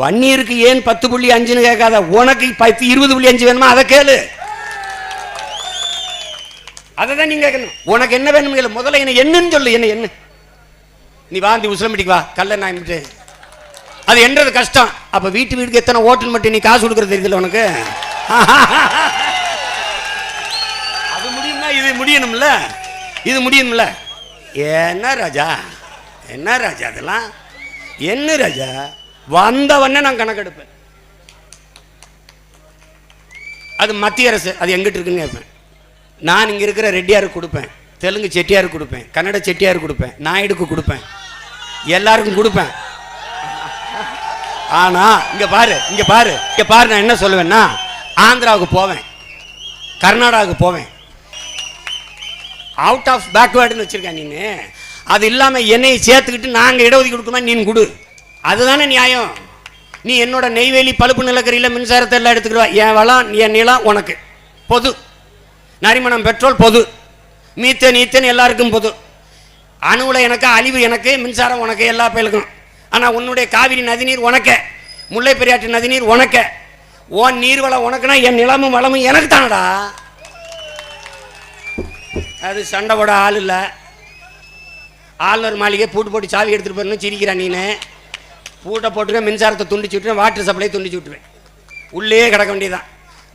வன்னியருக்கு ஏன் பத்து புள்ளி அஞ்சுன்னு கேட்காத? உனக்கு பத்து இருபது புள்ளி அஞ்சு வேணுமா? அதை கேளு. அதை தான் நீங்க கேட்கணும். உனக்கு என்ன வேணும் கேளு. முதல்ல என்ன என்னன்னு சொல்லு. என்ன என்ன? நீ வாந்தி உசிலம்பிட்டிக்கு வா. கல்ல நான் அது என்றது கஷ்டம். அப்ப வீட்டு வீட்டுக்கு எத்தனை ஓட்டல் மட்டும் நீ காசு கொடுக்கறது தெரியல உனக்கு? அது முடியும்னா இது முடியணும்ல. இது முடியணும்ல. என்ன ராஜா? என்ன ராஜா அதெல்லாம்? என்ன ராஜா? வந்தவொடனே நான் கணக்கெடுப்பேன். அது மத்திய அரசு அது எங்கிட்டு இருக்குன்னு கேட்பேன். நான் இங்கே இருக்கிற ரெட்டியாருக்கு கொடுப்பேன். தெலுங்கு செட்டியாருக்கு கொடுப்பேன். கன்னட செட்டியாருக்கு கொடுப்பேன். நாயுடுக்கு கொடுப்பேன். எல்லாருக்கும் கொடுப்பேன். ஆனா இங்க பாரு இங்க பாரு இங்க பாரு நான் என்ன சொல்லுவேன்னா ஆந்திராவுக்கு போவேன். கர்நாடகாவுக்கு போவேன். அவுட் ஆஃப் பேக்வேர்டுன்னு வச்சிருக்கேன் நீனு. அது இல்லாம என்னையை சேர்த்துக்கிட்டு நாங்க இடஒதுக்கி கொடுக்கணும் நீ கொடு. அதுதானே நியாயம். நீ என்னோட நெய்வேலி பழுப்பு நிலக்கரியில் மின்சாரத்தை எல்லாம் எடுத்துக்கிடுவா. என் வளம் என் நிலம் உனக்கு. பொது. நரிமணம் பெட்ரோல் பொது. மீத்தேன் ஈத்தேன் எல்லாருக்கும் பொது. அணுவில் எனக்கு அழிவு எனக்கு மின்சாரம் உனக்கு எல்லா பேருக்கும். ஆனால் உன்னுடைய காவிரி நதிநீர் உனக்க. முல்லை பெரியாற்று நதிநீர் உனக்க. உன் நீர் வளம் உனக்குனா என் நிலமும் வளமும் எனக்கு தானடா. அது சண்டை போட ஆள் இல்லை. ஆளுநர் மாளிகை பூட்டு போட்டு சாவி எடுத்துகிட்டு போறேன்னு சிரிக்கிறா நீனு. பூட்டை போட்டுருவேன் மின்சாரத்தை துண்டிச்சு விட்டுருவேன் வாட்டர் சப்ளை துண்டிச்சு விட்டுருவேன். உள்ளே கிடக்க வேண்டியதான்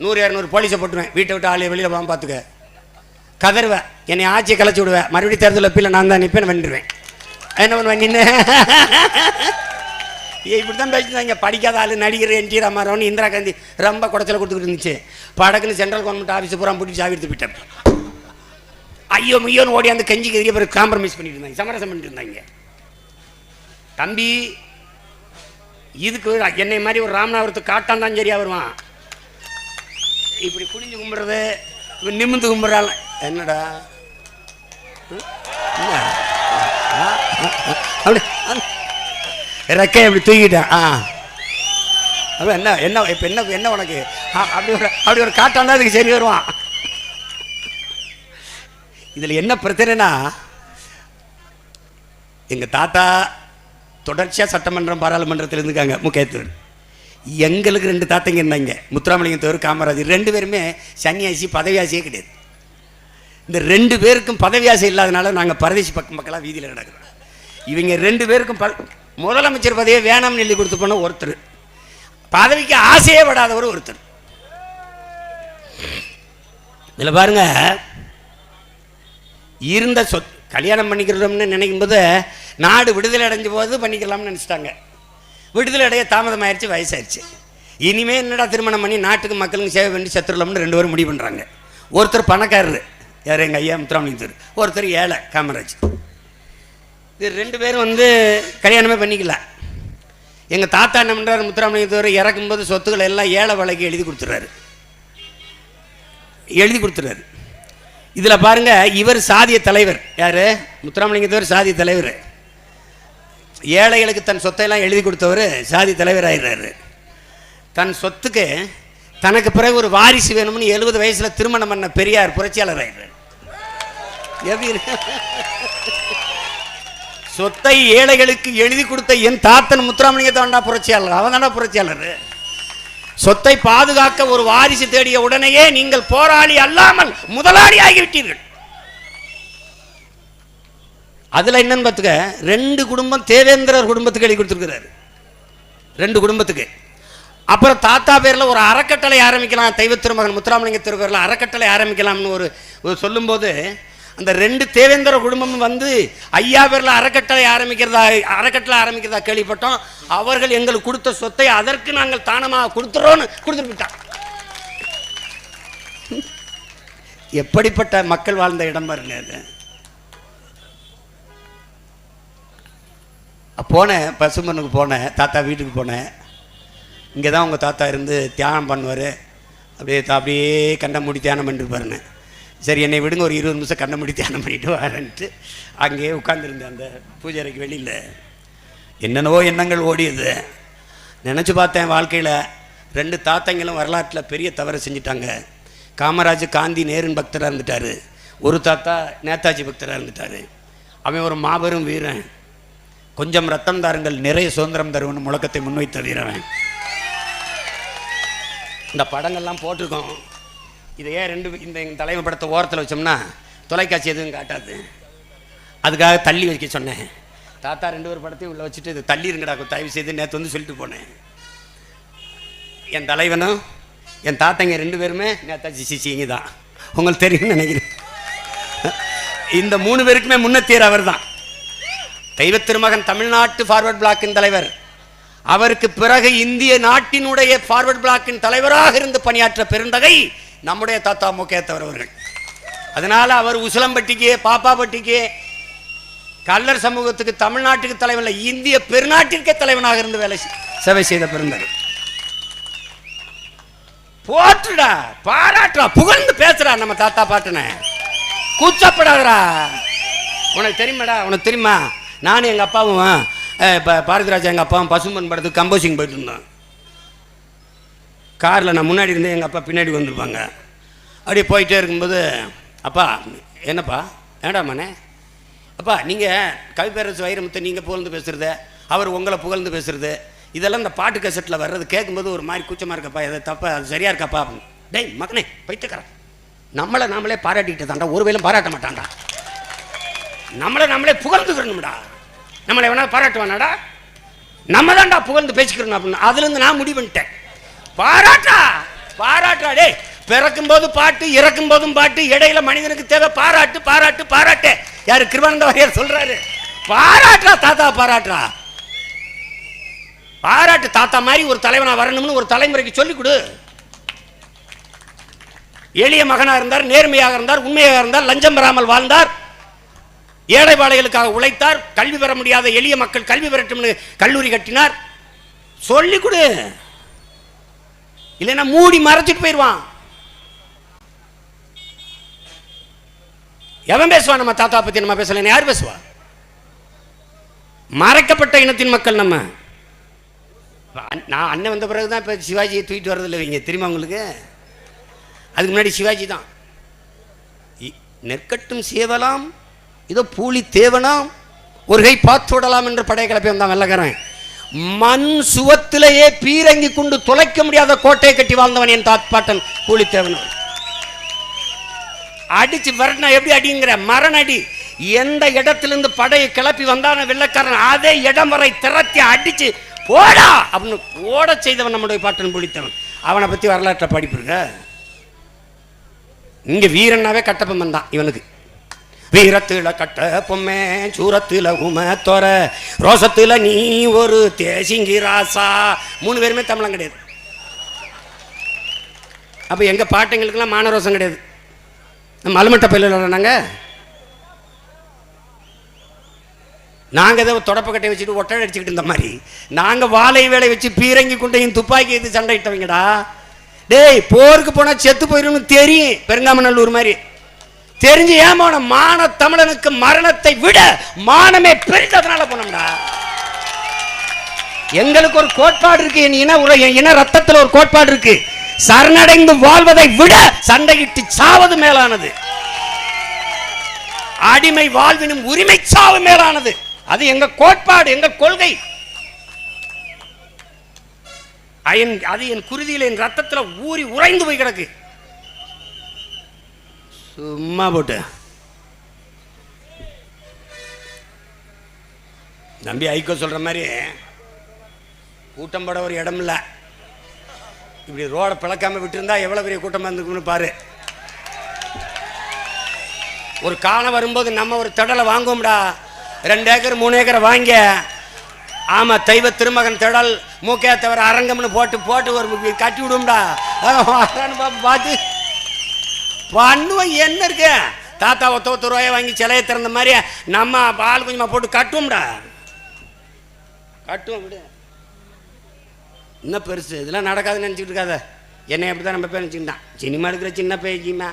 நூறு இரநூறு போலீஸை போட்டுருவேன். வீட்டை விட்டு ஆளே வெளியில் போகாம பார்த்துக்க கதறுவேன் என்னை ஆட்சியை கலைச்சி விடுவேன் மறுபடியும் தேர்தல் பிள்ளை நான் தான் நிற்பேன் வென்றுவேன் என்ன பண்ணுவேன் நின்று இப்படி தான் பேசினாங்க படிக்காத ஆள் நடிகர் என் டி ராமாராவன் இந்திரா காந்தி ரொம்ப குடச்சல கொடுத்துக்கிட்டு இருந்துச்சு. படக்குன்னு சென்ட்ரல் கவர்மெண்ட் ஆஃபீஸ் பூரா பிடிச்சி சாவி எடுத்து போயிட்டேன் ஐயோ மையோன்னு ஓடி அந்த கஞ்சி எதிரிய பிறகு காம்ப்ரமைஸ் பண்ணிட்டு இருந்தாங்க. சமரசம் பண்ணிட்டு இருந்தாங்க. தம்பி இதுக்கு என்னை மாதிரி ஒரு ராமநாதபுரத்து காட்டான் தான் சரியா வருவான். இப்படி குடிஞ்சு கும்பிட்றது நிமிந்து கும்பிட்றாள் என்னடா? ம்? ஆ? அப்படி ரெக்கையை அப்படி தூக்கிட்டேன். ஆ. அப்படி என்ன என்ன இப்போ என்ன என்ன உனக்கு? ஆ, அப்படி ஒரு அப்படி ஒரு காட்டான் தான் அதுக்கு சரி வருவான். இதில் என்ன பிரச்சனைனா எங்கள் தாத்தா தொடர்ச்சியாக சட்டமன்றம் பாராளுமன்றத்தில் இருந்துக்காங்க முக்கியத்துவர் எங்களுக்கு ரெண்டு தாத்தைங்க இருந்தாங்க முத்துராமலிங்கத்தவர் காமராஜர். ரெண்டு பேருமே சன்னியாசி பதவியாசியே கிடையாது. இந்த ரெண்டு பேருக்கும் பதவியாசி இல்லாதனால நாங்கள் பரதேசி பக்கம் மக்களாக வீதியில் நடக்கிறோம் இவங்க ரெண்டு பேருக்கும் ப முதலமைச்சர் பதவியை வேணாம்னு எழுதி கொடுத்து போன ஒருத்தர். பதவிக்கு ஆசையே படாதவர் ஒருத்தர். இதில் பாருங்க இருந்த சொத் கல்யாணம் பண்ணிக்கிறோம்னு நினைக்கும் போது நாடு விடுதலை அடைஞ்ச போது பண்ணிக்கலாம்னு நினச்சிட்டாங்க. விடுதலை அடைய தாமதமாயிருச்சு வயசாயிருச்சு. இனிமே என்னடா திருமணம் பண்ணி நாட்டுக்கு மக்களுக்கு சேவை பண்ணி செத்துடலாம்னு ரெண்டு பேரும் முடிவு பண்ணுறாங்க ஒருத்தர் பணக்காரர் யார்? எங்கள் ஐயா முத்துராமலிங்கத்தர் ஒருத்தர் ஏழை காமராஜ். இது ரெண்டு பேரும் வந்து கல்யாணமே பண்ணிக்கல. எங்கள் தாத்தா என்ன பண்ணுறாரு முத்துராமலிங்கத்தவர் இறக்கும்போது சொத்துக்களை எல்லாம் ஏழை வழக்கு எழுதி கொடுத்துட்றாரு. எழுதி கொடுத்துட்றாரு. இதில் பாருங்க இவர் சாதிய தலைவர். யார்? முத்துராமலிங்கத்தவர் சாதிய தலைவர். ஏழைகளுக்கு தன் சொத்தையெல்லாம் எழுதி கொடுத்தவர் சாதி தலைவர் ஆயிடுறாரு தன் சொத்துக்கு தனக்கு பிறகு ஒரு வாரிசு வேணும்னு எழுபது வயசுல திருமணம் பண்ண பெரியார் புரட்சியாளர் ஆயிடுறாரு எப்படி இருக்கு? சொத்தை ஏழைகளுக்கு எழுதி கொடுத்த என் தாத்தன் முத்துராமலிங்கத்தவன்டா புரட்சியாளர். அவன் தாண்டா புரட்சியாளர். சொத்தை பாதுகாக்க ஒரு வாரிசு தேடிய உடனேயே நீங்கள் போராளி அல்லாமல் முதலாளி ஆகிவிட்டீர்கள். அதுல என்னன்னு பார்த்துக்க ரெண்டு குடும்பம் தேவேந்திரர் குடும்பத்துக்கு எழுதி கொடுத்துருக்கிறார். ரெண்டு குடும்பத்துக்கு. அப்புறம் தாத்தா பேர்ல ஒரு அறக்கட்டளை ஆரம்பிக்கலாம் தெய்வ திருமகன் முத்துராமலிங்க திருப்பேரில் அறக்கட்டளை ஆரம்பிக்கலாம்னு ஒரு சொல்லும்போது அந்த ரெண்டு தேவேந்திர குடும்பம் வந்து ஐயா பேரில் அறக்கட்டளை ஆரம்பிக்கிறதா அறக்கட்டளை ஆரம்பிக்கிறதா கேள்விப்பட்டோம். அவர்கள் எங்களுக்கு கொடுத்த சொத்தை அதற்கு நாங்கள் தானமாக கொடுத்துறோன்னு கொடுத்துட்டு போயிட்டான் எப்படிப்பட்ட மக்கள் வாழ்ந்த இடம் பாருங்க அது. போனேன் பசுமனுக்கு போனேன் தாத்தா வீட்டுக்கு போனேன். இங்கே தான் உங்கள் தாத்தா இருந்து தியானம் பண்ணுவார். அப்படியே தா- அப்படியே கண்ட மூடி தியானம் பண்ணிட்டு பாருங்க. சரி என்னை விடுங்க ஒரு இருபது நிமிஷம் கண்ணை முடி தியானம் பண்ணிட்டு வரேன்ட்டு அங்கேயே உட்காந்துருந்தேன் அந்த பூஜை அறைக்கு வெளியில் என்னென்னவோ எண்ணங்கள் ஓடியது. நினச்சி பார்த்தேன் வாழ்க்கையில் ரெண்டு தாத்தங்களும் வரலாற்றில் பெரிய தவறை செஞ்சிட்டாங்க. காமராஜ் காந்தி நேருன் பக்தராக இருந்துட்டார். ஒரு தாத்தா நேதாஜி பக்தராக இருந்துட்டார். அவன் ஒரு மாபெரும் வீரன். கொஞ்சம் ரத்தம் தாருங்கள் நிறைய சுதந்திரம் தருவன் முழக்கத்தை முன்வைத்த வீரவன் இந்த படங்கள்லாம் போட்டிருக்கோம். இதை ஏன் ரெண்டு இந்த எங்கள் தலைமை படத்தை ஓரத்தில் வச்சோம்னா தொலைக்காட்சி எதுவும் காட்டாது. அதுக்காக தள்ளி வைக்க சொன்னேன். தாத்தா ரெண்டு பேர் படத்தையும் உள்ள வச்சுட்டு இது தள்ளி இருங்கடா தயவு செய்து நேற்று வந்து சொல்லிட்டு போனேன். என் தலைவனும் என் தாத்தங்க ரெண்டு பேருமே நேதாஜி சிசிங்க தான். உங்களுக்கு தெரியும்னு நினைக்கிறேன். இந்த மூணு பேருக்குமே முன்னத்தீர் அவர் தான் தெய்வ திருமகன் தமிழ்நாட்டு ஃபார்வர்ட் பிளாக்கின் தலைவர். அவருக்கு பிறகு இந்திய நாட்டினுடைய ஃபார்வர்ட் பிளாக்கின் தலைவராக இருந்து பணியாற்ற பெருந்தகை நம்முடைய தாத்தா முக்கேத்தவர் அவர்கள். அதனால் அவர் உசிலம்பட்டிக்கு பாப்பாப்பட்டிக்கு கல்லர் சமூகத்துக்கு தமிழ்நாட்டுக்கு தலைவர் இல்லை இந்திய பெருநாட்டிற்கே தலைவனாக இருந்து வேலை செய்- சேவை செய்த பிறந்தார் போற்றுடா பாராட்டுடா புகழ்ந்து பேசுறா நம்ம தாத்தா பாட்டுன. கூச்சப்படாதடா. உனக்கு தெரியுமாடா உனக்கு தெரியுமா? நானும் எங்கள் அப்பாவும் இப்போ பாரதிராஜா எங்கள் அப்பாவும் பசும்பன் படத்துக்கு கம்போசிங் போயிட்டு இருந்தோம். காரில் நான் முன்னாடி இருந்தேன் எங்கள் அப்பா பின்னாடி வந்திருப்பாங்க அப்படியே போயிட்டே இருக்கும்போது அப்பா என்னப்பா? ஏண்டாமாண்ணே அப்பா நீங்கள் கவிப்பேரசு வைரமுத்தை நீங்கள் புகழ்ந்து பேசுறது அவர் உங்களை புகழ்ந்து பேசுறது இதெல்லாம் இந்த பாட்டு கசட்டில் வர்றது கேட்கும்போது ஒரு மாதிரி கூச்சமாக இருக்கப்பா எதை தப்பா அது சரியாக இருக்காப்பா? அப்படின்னு. டேய் மகனே பைத்துக்கிறேன் நம்மளை நாமளே பாராட்டிக்கிட்டு தாண்டா ஒரு வேலும் பாராட்ட மாட்டான்டா. நம்மளை நம்மளே புகழ்ந்துக்கிறணும்டா. நம்மளை வேணா பாராட்டுவானாடா? நம்ம தான்டா புகழ்ந்து பேசிக்கிறோம் அப்படின்னு. அதுலேருந்து நான் முடிவு பண்ணிட்டேன். பாராட்டா? பாராட்டா. டே பிறக்கும் போது பாட்டு இறக்கும் போதும் பாட்டு இடையில மனிதனுக்கு தேவை பாராட்டு பாராட்டு பாராட்டு. யாரு கிருபானந்த வாரியார் சொல்றாரு. பாராட்டா தாத்தா பாராட்டா. பாராட்டு தாத்தா மாதிரி ஒரு தலைவனா வரணும்னு ஒரு தலைமுறைக்கு சொல்லிக் கொடு. எளிய மகனா இருந்தார் நேர்மையாக இருந்தார் உண்மையாக இருந்தார் லஞ்சம் பெறாமல் வாழ்ந்தார். ஏழைபாடைகளுக்காக உழைத்தார். கல்வி பெற முடியாத எளிய மக்கள் கல்வி பெறட்டும்னு கல்லூரி கட்டினார். சொல்லிக் கொடு. இல்லைன்னா மூடி மறைச்சிட்டு போயிடுவான். எவன் பேசுவான் நம்ம தாத்தா பத்தி நம்ம பேசல. யார் பேசுவா? மறைக்கப்பட்ட இனத்தின் மக்கள் நம்ம. நான் அண்ணன் வந்த பிறகு தான் இப்போ சிவாஜியை தூக்கிட்டு வர்றதில்லை வைங்க தெரியுமா உங்களுக்கு? அதுக்கு முன்னாடி சிவாஜி தான். இ- நெற்கட்டும் சேவலாம் இதோ பூலி தேவனாம் ஒரு கை பார்த்து விடலாம் என்று படைய கிளப்பி வந்தான் வெள்ளக்காரன். மண் சுவத்திலேயே பீரங்கி கொண்டு தொலைக்க முடியாத கோட்டையை கட்டி வாழ்ந்தவன் என் தாத்பாட்டன் கூலித்தேவன் அடிச்சு வரணும் எப்படி அடிங்கிற? மரண அடி எந்த இடத்திலிருந்து படையை கிளப்பி வந்தான வெள்ளக்காரன் அதே இடம் வரை திறத்தி அடிச்சு போடா அப்படின்னு ஓட செய்தவன் நம்முடைய பாட்டன் புளித்தவன் அவனை பத்தி வரலாற்றை படிப்பு இங்கே இங்க வீரனாவே கட்டப்பம் தான் இவனுக்கு. வீரத்துல கட்ட பொம்மை சூரத்தில் உம தொர. ரோசத்துல நீ ஒரு தேசிங்கி ராசா. மூணு பேருமே தமிழம் கிடையாது. அப்ப எங்க பாட்டுங்களுக்கெல்லாம் மானரோசம் கிடையாது. மலமட்ட அலுமட்ட பயில நாங்க. நாங்க ஏதோ தொடப்பக்கட்டை வச்சுட்டு ஒட்டை அடிச்சுக்கிட்டு இருந்த மாதிரி. நாங்க வாழை வேலை வச்சு பீரங்கி குண்டையும் துப்பாக்கி எடுத்து சண்டையிட்டவங்கடா. டேய் போருக்கு போனா செத்து போயிரும்னு தெரியும். பெருங்காமநல்லூர் மாதிரி. தெரிஞ்சு ஏன் மான தமிழனுக்கு மரணத்தை விட மானமே பெரிததுனால போனோம்டா. எங்களுக்கு ஒரு கோட்பாடு இருக்கு என் இன உற இன ரத்தத்தில் ஒரு கோட்பாடு இருக்கு. சரணடைந்து வாழ்வதை விட சண்டையிட்டு சாவது மேலானது. அடிமை வாழ்வினும் உரிமை சாவு மேலானது. அது எங்க கோட்பாடு எங்க கொள்கை. அது என் குருதியில் என் ரத்தத்துல ஊறி உறைந்து போய் கிடக்கு. சும்மா போட்டு. நம்பி ஐக்கோ சொல்கிற மாதிரி கூட்டம் போட ஒரு இடம் இல்லை. இப்படி ரோடை பிளக்காம விட்டுருந்தா எவ்வளோ பெரிய கூட்டமாக இருந்துக்கும்னு பாரு. ஒரு காலம் வரும்போது நம்ம ஒரு திடலை வாங்குவோம்டா. ரெண்டு ஏக்கர் மூணு ஏக்கரை வாங்க. ஆமாம் தெய்வ திருமகன் திடல் தவிர அரங்கம்னு போட்டு போட்டு ஒரு கட்டி விடுவோம்டா. பார்த்து பண்ணுவோம் என்ன இருக்கு? தாத்தா ஒத்த ஒத்த ரூபாயை வாங்கி சிலையை திறந்த மாதிரி நம்ம ஆள் கொஞ்சமாக போட்டு கட்டுவோம்டா. கட்டுவோம் விடு. என்ன பெருசு இதெல்லாம் நடக்காதுன்னு நினச்சிக்கிட்டு இருக்காத. என்னை அப்படி தான் நம்ம பேர் நினச்சிக்கிட்டான் சினிமா இருக்கிற சின்ன பேஜிமா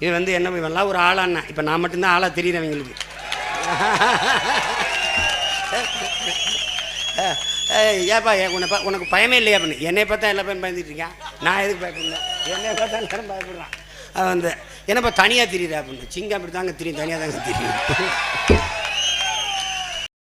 இது வந்து என்ன இவெல்லாம் ஒரு ஆளாண்ணா இப்போ நான் மட்டும்தான் ஆளாக தெரியுறவங்களுக்கு ஏய், ஏப்பா ஏ- உன்னை உனக்கு பயமே இல்லையா அப்படின்னு என்னை பார்த்தா எல்லா பேரும் பயந்துட்டு இருக்கேன் நான் எதுக்கு பயப்படுறேன் என்னை பார்த்தா எல்லாரும் பயப்படுறான். அவன் வந்து என்னப்பா தனியாக தெரியுது அப்படின்னு. சிங்கம் அப்படி தாங்க தெரியும் தனியாக தாங்க தெரியும்.